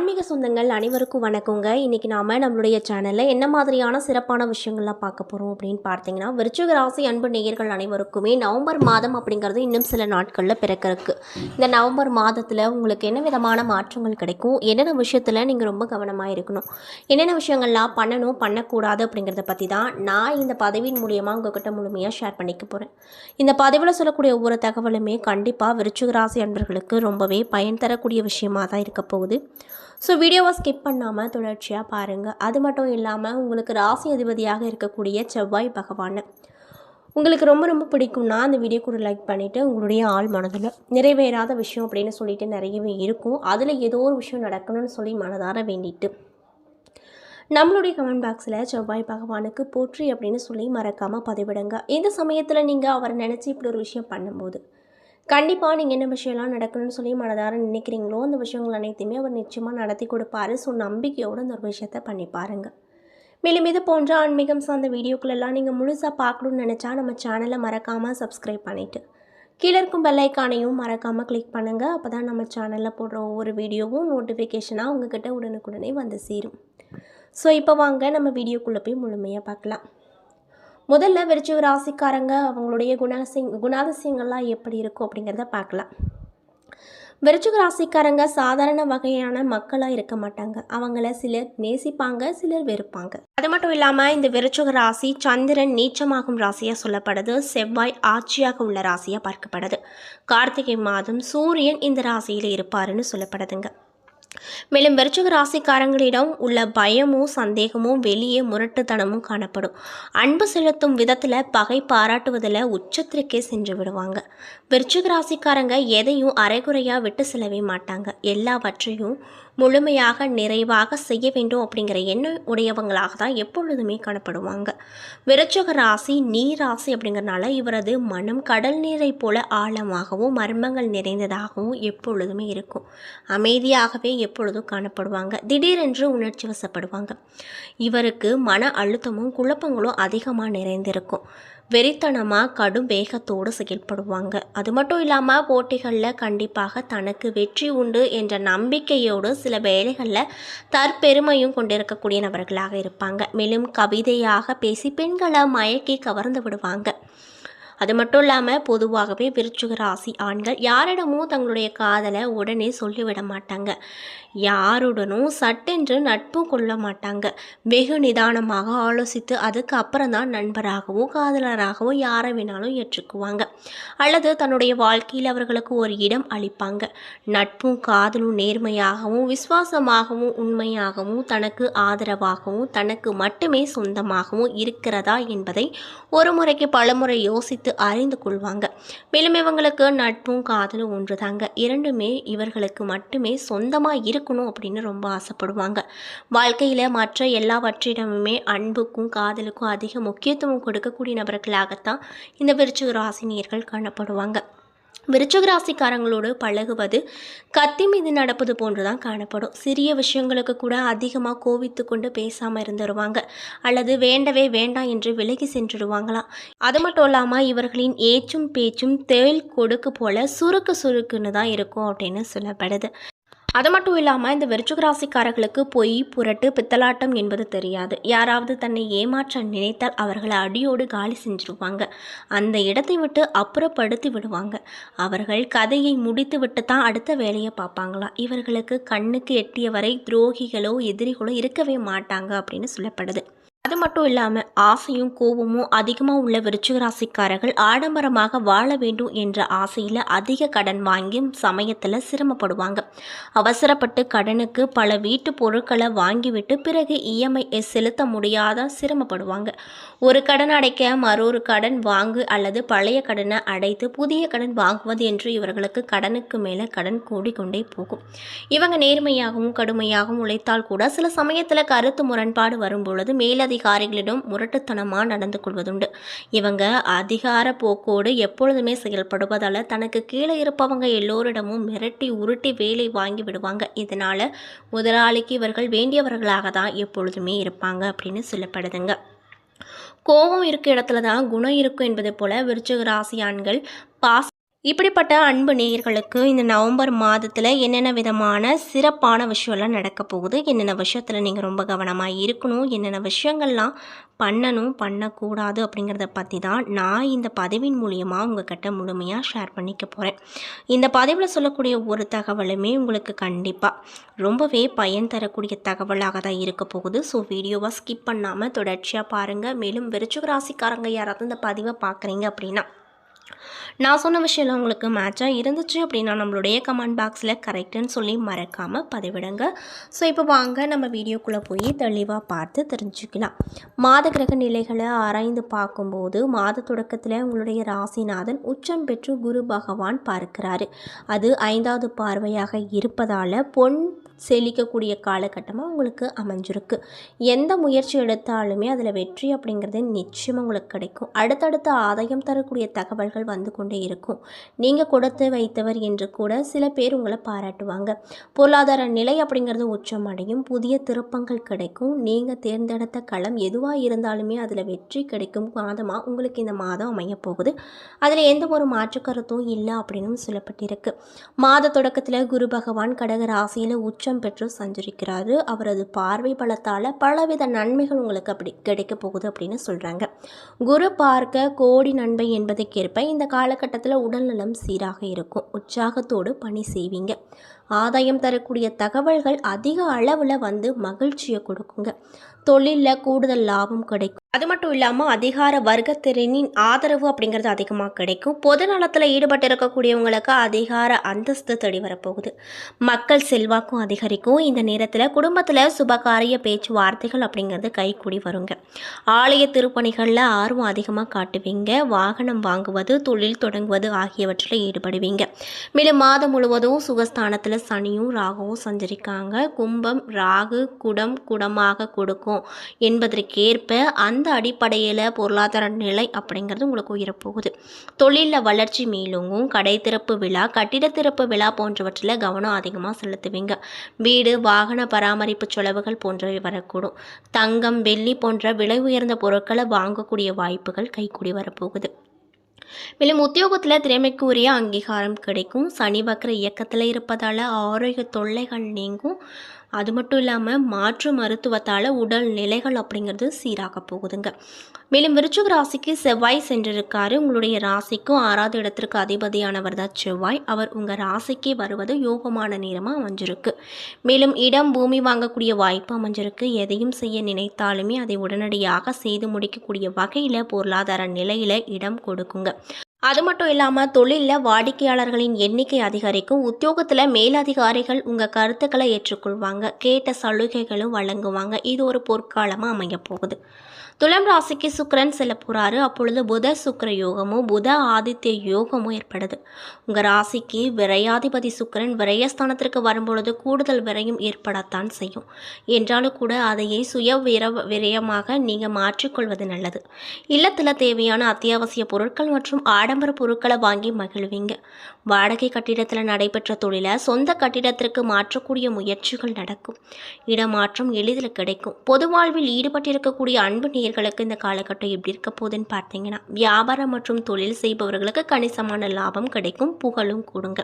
ஆன்மீக சொந்தங்கள் அனைவருக்கும் வணக்கங்க. இன்றைக்கி நாம் நம்மளுடைய சேனலில் என்ன மாதிரியான சிறப்பான விஷயங்கள்லாம் பார்க்க போகிறோம் அப்படின்னு பார்த்தீங்கன்னா விருச்சிக ராசி அன்பு நேயர்கள் அனைவருக்குமே நவம்பர் மாதம் அப்படிங்கிறது இன்னும் சில நாட்களில் பிறக்கிறதுக்கு. இந்த நவம்பர் மாதத்தில் உங்களுக்கு என்ன விதமான மாற்றங்கள் கிடைக்கும்? என்னென்ன விஷயத்தில் நீங்கள் ரொம்ப கவனமாக இருக்கணும்? என்னென்ன விஷயங்கள்லாம் பண்ணணும் பண்ணக்கூடாது அப்படிங்கிறத பற்றி தான் நான் இந்த பதவியின் மூலியமாக உங்ககிட்ட முழுமையாக ஷேர் பண்ணிக்க போகிறேன் இந்த பதவியில் சொல்லக்கூடிய ஒவ்வொரு தகவலுமே கண்டிப்பாக விருச்சிக ராசி அன்பர்களுக்கு ரொம்பவே பயன் தரக்கூடிய விஷயமாக தான் இருக்க போகுது. ஸோ வீடியோவை ஸ்கிப் பண்ணாமல் தொடர்ச்சியாக பாருங்கள் அது மட்டும் இல்லாமல் உங்களுக்கு ராசி அதிபதியாக இருக்கக்கூடிய செவ்வாய் பகவான். உங்களுக்கு ரொம்ப ரொம்ப பிடிக்கும்னா அந்த வீடியோ கூட லைக் பண்ணிவிட்டு உங்களுடைய ஆள் மனதில் நிறைவேறாத விஷயம் அப்படின்னு சொல்லிட்டு நிறையவே இருக்கும். அதில் ஏதோ ஒரு விஷயம் நடக்கணும்னு சொல்லி மனதார வேண்டிட்டு. நம்மளுடைய கமெண்ட் பாக்ஸில் செவ்வாய் பகவானுக்கு போற்றி அப்படின்னு சொல்லி மறக்காமல் பதிவிடுங்க. இந்த சமயத்தில் நீங்கள் அவரை நினச்சி இப்படி ஒரு விஷயம் பண்ணும்போது கண்டிப்பாக நீங்கள் என்ன விஷயம்லாம் நடக்கணும்னு சொல்லி மனதார நினைக்கிறீங்களோ அந்த விஷயங்கள் அனைத்தையுமே அவர் நிச்சயமாக நடத்தி கொடுப்பாரு. ஸோ நம்பிக்கையோடு அந்த ஒரு விஷயத்தை பண்ணி பாருங்கள் மேலும் இது போன்ற ஆன்மீகம் சார்ந்த வீடியோக்களெல்லாம் நீங்கள் முழுசாக பார்க்கணும்னு நினச்சா நம்ம சேனலை மறக்காமல் சப்ஸ்கிரைப் பண்ணிவிட்டு கீழே இருக்கும் பெல்லைக்கானையும் மறக்காமல் கிளிக் பண்ணுங்கள் அப்போ தான் நம்ம சேனலில் போடுற ஒவ்வொரு வீடியோவும் நோட்டிஃபிகேஷனாக உங்ககிட்ட உடனுக்குடனே வந்து சேரும். ஸோ இப்போ வாங்க நம்ம வீடியோக்குள்ளே போய் முழுமையாக பார்க்கலாம் முதல்ல விருச்சிக ராசிக்காரங்க அவங்களுடைய குணாசிங் குணாதிசயங்கள்லாம் எப்படி இருக்கும் அப்படிங்கிறத பார்க்கலாம். விருச்சிக ராசிக்காரங்க சாதாரண வகையான மக்களாக இருக்க மாட்டாங்க. அவங்கள சிலர் நேசிப்பாங்க சிலர் வெறுப்பாங்க. அது மட்டும் இல்லாமல் இந்த விருச்சிக ராசி சந்திரன் நீச்சமாகும் ராசியாக சொல்லப்படுது. செவ்வாய் ஆட்சியாக உள்ள ராசியாக பார்க்கப்படுது. கார்த்திகை மாதம் சூரியன் இந்த ராசியில் இருப்பாருன்னு சொல்லப்படுதுங்க. மேலும் விருச்சிக ராசிக்காரங்களிடம் உள்ள பயமும் சந்தேகமும் வெளியே முரட்டுத்தனமும் காணப்படும். அன்பு செலுத்தும் விதத்தில் பகை பாராட்டுவதில் உச்சத்திற்கே சென்று விடுவாங்க. விருச்சிக ராசிக்காரங்க எதையும் அரைகுறையாக விட்டு செல்லவே மாட்டாங்க. எல்லாவற்றையும் முழுமையாக நிறைவாக செய்ய வேண்டும் அப்படிங்கிற எண்ணம் உடையவங்களாக தான் எப்பொழுதுமே காணப்படுவாங்க. விருச்சக ராசி நீராசி அப்படிங்கிறனால இவரது மனம் கடல் நீரை போல ஆழமாகவும் மர்மங்கள் நிறைந்ததாகவும் எப்பொழுதுமே இருக்கும். அமைதியாகவே எப்பொழுதும் காணப்படுவாங்க. திடீரென்று உணர்ச்சி வசப்படுவாங்க. இவருக்கு மன அழுத்தமும் குழப்பங்களும் அதிகமாக நிறைந்திருக்கும். வெறித்தனமாக கடும் வேகத்தோடு செயல்படுவாங்க. அது மட்டும் இல்லாமல் போட்டிகளில் கண்டிப்பாக தனக்கு வெற்றி உண்டு என்ற நம்பிக்கையோடு சில வேலைகளில் தற்பெருமையும் கொண்டிருக்கக்கூடிய நபர்களாக இருப்பாங்க. மேலும் கவிதையாக பேசி பெண்களை மயக்கி கவர்ந்து விடுவாங்க. அது மட்டும் இல்லாமல் பொதுவாகவே விருச்சிக ராசி ஆண்கள் யாரிடமும் தங்களுடைய காதலை உடனே சொல்லிவிட மாட்டாங்க. யாருடனும் சட்டென்று நட்பு கொள்ள மாட்டாங்க. வெகு நிதானமாக ஆலோசித்து அதுக்கு அப்புறம் தான் நண்பராகவும் காதலராகவும் யாரை வேணாலும் ஏற்றுக்குவாங்க. அல்லது தன்னுடைய வாழ்க்கையில் அவர்களுக்கு ஒரு இடம் அளிப்பாங்க. நட்பும் காதலும் நேர்மையாகவும் விசுவாசமாகவும் உண்மையாகவும் தனக்கு ஆதரவாகவும் தனக்கு மட்டுமே சொந்தமாகவும் இருக்கிறதா என்பதை ஒரு முறைக்கு பலமுறை யோசித்து அறிந்து கொள்வாங்க. மேலும் இவங்களுக்கு நட்பும் காதலும் ஒன்றுதாங்க. இரண்டுமே இவர்களுக்கு மட்டுமே சொந்தமாக இருக்கணும் அப்படின்னு ரொம்ப ஆசைப்படுவாங்க. வாழ்க்கையில் மற்ற எல்லாவற்றிடமுமே அன்புக்கும் காதலுக்கும் அதிக முக்கியத்துவம் கொடுக்கக்கூடிய நபர்களாகத்தான் இந்த விருச்சிக ராசினியர்கள் காணப்படுவாங்க. விருச்சிக ராசிக்காரங்களோடு பழகுவது கத்தி மீது நடப்பது போன்று தான் காணப்படும். சிறிய விஷயங்களுக்கு கூட அதிகமாக கோவித்து கொண்டு பேசாமல் இருந்துருவாங்க. அல்லது வேண்டவே வேண்டாம் என்று விலகி சென்றுடுவாங்களாம் அது மட்டும் இல்லாமல் இவர்களின் ஏச்சும் பேச்சும் தேள் கொடுக்கு போல சுருக்கு சுருக்குன்னு தான் இருக்கும் அப்படின்னு சொல்லப்படுது. அது மட்டும் இல்லாமல் இந்த விருச்சிக ராசிக்காரர்களுக்கு பொய் புரட்டு பித்தலாட்டம் என்பது தெரியாது. யாராவது தன்னை ஏமாற்ற நினைத்தால் அவர்களை அடியோடு காலி செஞ்சுருவாங்க. அந்த இடத்தை விட்டு அப்புறப்படுத்தி விடுவாங்க. அவர்கள் கதையை முடித்து விட்டு தான் அடுத்த வேலையை பார்ப்பாங்களா? இவர்களுக்கு கண்ணுக்கு எட்டிய வரை துரோகிகளோ எதிரிகளோ இருக்கவே மாட்டாங்க அப்படின்னு சொல்லப்படுது. அது மட்டும் இல்லாமல் ஆசையும் கோபமும் அதிகமாக உள்ள விருச்சிக ராசிக்காரர்கள் ஆடம்பரமாக வாழ வேண்டும் என்ற ஆசையில் அதிக கடன் வாங்கி சமயத்தில் சிரமப்படுவாங்க. அவசரப்பட்டு கடனுக்கு பல வீட்டு பொருட்களை வாங்கிவிட்டு பிறகு இஎம்ஐ செலுத்த முடியாத சிரமப்படுவாங்க. ஒரு கடன் அடைக்க மற்றொரு கடன் வாங்கு அல்லது பழைய கடனை அடைத்து புதிய கடன் வாங்குவது என்று இவர்களுக்கு கடனுக்கு மேலே கடன் கூடிக்கொண்டே போகும். இவங்க நேர்மையாகவும் கடுமையாகவும் உழைத்தால் கூட சில சமயத்தில் கருத்து முரண்பாடு வரும்பொழுது மேலதிக அதிகாரிகளிடம் முரட்டுத்தனமாக நடந்து கொள்வதுண்டு. இவங்க அதிகார போக்கோடு எப்பொழுதுமே செயல்படுவதால் தனக்கு கீழே இருப்பவங்க எல்லோரிடமும் மிரட்டி உருட்டி வேலை வாங்கி விடுவாங்க. இதனால் முதலாளிக்கு இவர்கள் வேண்டியவர்களாக தான் எப்பொழுதுமே இருப்பாங்க அப்படின்னு சொல்லப்படுதுங்க. கோபம் இருக்க இடத்துல தான் குணம் இருக்கும் என்பதை போல விருச்சிக ராசி ஆண்கள் இப்படிப்பட்ட அன்பு நேயர்களுக்கு இந்த நவம்பர் மாதத்தில் என்னென்ன விதமான சிறப்பான விஷயம்லாம் நடக்க போகுது? என்னென்ன விஷயத்தில் நீங்கள் ரொம்ப கவனமாக இருக்கணும்? என்னென்ன விஷயங்கள்லாம் பண்ணணும் பண்ணக்கூடாது அப்படிங்கிறத பற்றி தான் நான் இந்த பதிவின் மூலியமாக உங்ககிட்ட முழுமையாக ஷேர் பண்ணிக்க போகிறேன் இந்த பதிவில் சொல்லக்கூடிய ஒரு தகவலுமே உங்களுக்கு கண்டிப்பாக ரொம்பவே பயன் தரக்கூடிய தகவலாக தான் இருக்க போகுது. ஸோ வீடியோவாக ஸ்கிப் பண்ணாமல் தொடர்ச்சியாக பாருங்கள் மேலும் விருச்சுக ராசிக்காரங்க யாராவது இந்த பதிவை பார்க்குறீங்க அப்படின்னா நான் சொன்ன விஷயம்லாம் உங்களுக்கு மேட்சாக இருந்துச்சு அப்படின்னா நம்மளுடைய கமெண்ட் பாக்ஸில் கரெக்டுன்னு சொல்லி மறக்காமல் பதிவிடுங்க. ஸோ இப்போ வாங்க நம்ம வீடியோக்குள்ளே போய் தெளிவாக பார்த்து தெரிஞ்சுக்கலாம். மாத கிரக நிலைகளை ஆராய்ந்து பார்க்கும்போது மாத தொடக்கத்தில் உங்களுடைய ராசிநாதன் உச்சம் பெற்று குரு பகவான் பார்க்கிறாரு. அது ஐந்தாவது பார்வையாக இருப்பதால் பொன் செழிக்கக்கூடிய காலகட்டமாக உங்களுக்கு அமைஞ்சிருக்கு. எந்த முயற்சி எடுத்தாலுமே அதில் வெற்றி அப்படிங்கிறது நிச்சயம் உங்களுக்கு கிடைக்கும். அடுத்தடுத்த ஆதாயம் தரக்கூடிய தகவல்கள் வந்து கொண்டே இருக்கும். நீங்கள் கொடுத்து வைத்தவர் என்று கூட சில பேர் உங்களை பாராட்டுவாங்க. பொருளாதார நிலை அப்படிங்கிறது உச்சமடையும். புதிய திருப்பங்கள் கிடைக்கும். நீங்கள் தேர்ந்தெடுத்த களம் எதுவாக இருந்தாலுமே அதில் வெற்றி கிடைக்கும். மாதமாக உங்களுக்கு இந்த மாதம் அமையப்போகுது அதில் எந்த ஒரு மாற்று கருத்தும் இல்லை அப்படின்னு சொல்லப்பட்டிருக்கு. மாத தொடக்கத்தில் குரு பகவான் கடக ராசியில் உச்சம் பெற்று சஞ்சரிக்கிறாரு. அவரது பார்வை பலத்தால் பலவித நன்மைகள் உங்களுக்கு அப்படி கிடைக்க போகுது அப்படின்னு சொல்கிறாங்க குரு பார்க்க கோடி நன்மை என்பதற்கேற்ப இந்த காலகட்டத்தில் உடல்நலம் சீராக இருக்கும். உற்சாகத்தோடு பணி செய்வீங்க. ஆதாயம் தரக்கூடிய தகவல்கள் அதிக அளவில் வந்து மகிழ்ச்சியை கொடுக்குங்க. தொழிலில் கூடுதல் லாபம் கிடைக்கும். அது மட்டும் இல்லாமல் அதிகார வர்க்கத்திறனின் ஆதரவு அப்படிங்கிறது அதிகமாக கிடைக்கும். பொது நலத்தில் ஈடுபட்டு இருக்கக்கூடியவங்களுக்கு அதிகார அந்தஸ்து தேடி வரப்போகுது. மக்கள் செல்வாக்கும் அதிகரிக்கும். இந்த நேரத்தில் குடும்பத்தில் சுபகாரிய பேச்சுவார்த்தைகள் அப்படிங்கிறது கைக்கூடி வருங்க. ஆலய திருப்பணிகளில் ஆர்வம் அதிகமாக காட்டுவீங்க. வாகனம் வாங்குவது தொழில் தொடங்குவது ஆகியவற்றில் ஈடுபடுவீங்க. மேலும் மாதம் முழுவதும் சுகஸ்தானத்தில் சனியும் ராகுவும் சஞ்சரிக்காங்க. கும்பம் ராகு குடம் குடமாக கொடுக்கும். என்பதற்கேற்ப அந்த அடிப்படையில் பொருளாதார நிலை அப்படிங்கிறது உங்களுக்கு உயரப்போகுது. தொழிலில் வளர்ச்சி மேலோங்கும் கடை திறப்பு விழா கட்டிட திறப்பு விழா போன்றவற்றில் கவனம் அதிகமாக செலுத்துவீங்க. வீடு வாகன பராமரிப்பு செலவுகள் போன்றவை வரக்கூடும். தங்கம் வெள்ளி போன்ற விலை உயர்ந்த பொருட்களை வாங்கக்கூடிய வாய்ப்புகள் கைக்கூடி வரப்போகுது. மேலும் உத்தியோகத்தில் திறமைக்கு உரிய அங்கீகாரம் கிடைக்கும். சனி வக்கர இயக்கத்தில் இருப்பதால் ஆரோக்கிய தொல்லைகள் நீங்கும். அது மட்டும் இல்லாமல் மாற்று மருத்துவத்தால் உடல் நிலைகள் அப்படிங்கிறது சீராக போகுதுங்க. மேலும் விருச்சிக ராசிக்கு செவ்வாய் சென்றிருக்காரு. உங்களுடைய ராசிக்கும் ஆறாவது இடத்திற்கு அதிபதியானவர் தான் செவ்வாய். அவர் உங்கள் ராசிக்கு வருவது யோகமான நேரமாக அமைஞ்சிருக்கு. மேலும் இடம் பூமி வாங்கக்கூடிய வாய்ப்பு அமைஞ்சிருக்கு. எதையும் செய்ய நினைத்தாலுமே அதை உடனடியாக செய்து முடிக்கக்கூடிய வகையில் பொருளாதார நிலையில் இடம் கொடுக்குங்க. அது மட்டும் இல்லாமல் தொழிலில் வாடிக்கையாளர்களின் எண்ணிக்கை அதிகரிக்கும். உத்தியோகத்தில் மேலதிகாரிகள் உங்கள் கருத்துக்களை ஏற்றுக்கொள்வாங்க. கேட்ட சலுகைகளும் வழங்குவாங்க. இது ஒரு பொற்காலமாக அமைய போகுது துலாம் ராசிக்கு சுக்கரன் செல்ல போகிறாரு அப்பொழுது புத சுக்கர யோகமும் புத ஆதித்ய யோகமும் ஏற்படுது. உங்கள் ராசிக்கு விரையாதிபதி சுக்கரன் விரயஸ்தானத்திற்கு வரும்பொழுது கூடுதல் விரயம் ஏற்படத்தான் செய்யும். என்றாலும் கூட அதையே சுய விர விரயமாக நீங்கள் மாற்றிக்கொள்வது நல்லது. இல்லத்தில் தேவையான அத்தியாவசிய பொருட்கள் மற்றும் ஆடம்பர பொருட்களை வாங்கி மகிழ்வீங்க. வாடகை கட்டிடத்தில் நடைபெற்ற தொழிலை சொந்த கட்டிடத்திற்கு மாற்றக்கூடிய முயற்சிகள் நடக்கும். இடமாற்றம் எளிதில் கிடைக்கும். பொது வாழ்வில் ஈடுபட்டிருக்கக்கூடிய அன்பு நேயர்களுக்கு இந்த காலகட்டம் எப்படி இருக்க போகுதுன்னு பார்த்தீங்கன்னா வியாபாரம் மற்றும் தொழில் செய்பவர்களுக்கு கணிசமான லாபம் கிடைக்கும் புகழும் கூடுங்க.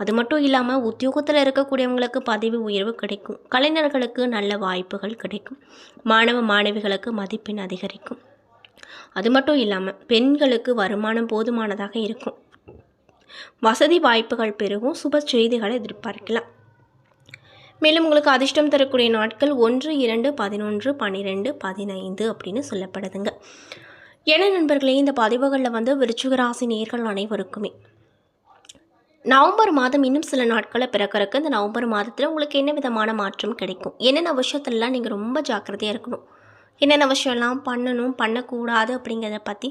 அது மட்டும் இல்லாமல் உத்தியோகத்தில் இருக்கக்கூடியவங்களுக்கு பதவி உயர்வு கிடைக்கும் கலைஞர்களுக்கு நல்ல வாய்ப்புகள் கிடைக்கும் மாணவ மாணவிகளுக்கு மதிப்பெண் அதிகரிக்கும். அது மட்டும் இல்லாமல் பெண்களுக்கு வருமானம் போதுமானதாக இருக்கும். வசதி வாய்ப்புகள் பெருகும் சுப செய்திகளை எதிர்பார்க்கலாம். மேலும் உங்களுக்கு அதிர்ஷ்டம் தரக்கூடிய நாட்கள் ஒன்று இரண்டு பதினொன்று பன்னிரெண்டு பதினைந்து அப்படின்னு சொல்லப்படுதுங்க. என நண்பர்களே இந்த பதிவுகளில் வந்து விருச்சுகராசி நேர்கள் அனைவருக்குமே நவம்பர் மாதம் இன்னும் சில நாட்களை பிறக்கிறக்கு இந்த நவம்பர் மாதத்தில் உங்களுக்கு என்ன விதமான மாற்றம் கிடைக்கும்? என்னென்ன விஷயத்துலலாம் நீங்கள் ரொம்ப ஜாக்கிரதையாக இருக்கணும்? என்னென்ன விஷயம்லாம் பண்ணணும் பண்ணக்கூடாது அப்படிங்கிறத பற்றி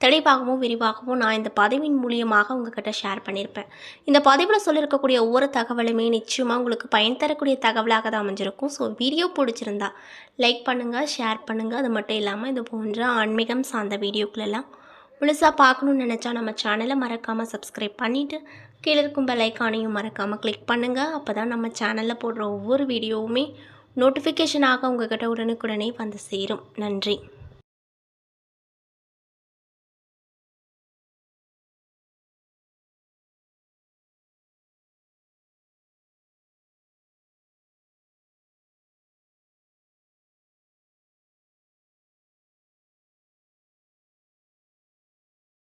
தெளிவாகவும் விரிவாகவும் நான் இந்த பதிவின் மூலியமாக உங்ககிட்ட ஷேர் பண்ணியிருப்பேன் இந்த பதிவில் சொல்லியிருக்கக்கூடிய ஒவ்வொரு தகவலுமே நிச்சயமாக உங்களுக்கு பயன் தரக்கூடிய தகவலாக தான் அமைஞ்சிருக்கும். ஸோ வீடியோ பிடிச்சிருந்தா லைக் பண்ணுங்கள் ஷேர் பண்ணுங்கள் அது மட்டும் இல்லாமல் இது போன்ற ஆன்மீகம் சார்ந்த வீடியோக்களெல்லாம் முழுசாக பார்க்கணுன்னு நினச்சா நம்ம சேனலை மறக்காமல் சப்ஸ்கிரைப் பண்ணிவிட்டு கீழே இருக்கும் பெலைக்கானையும் மறக்காமல் கிளிக் பண்ணுங்கள் அப்போ தான் நம்ம சேனலில் போடுற ஒவ்வொரு வீடியோவுமே நோட்டிஃபிகேஷனாக உங்கள்கிட்ட உடனுக்குடனே வந்து சேரும். நன்றி.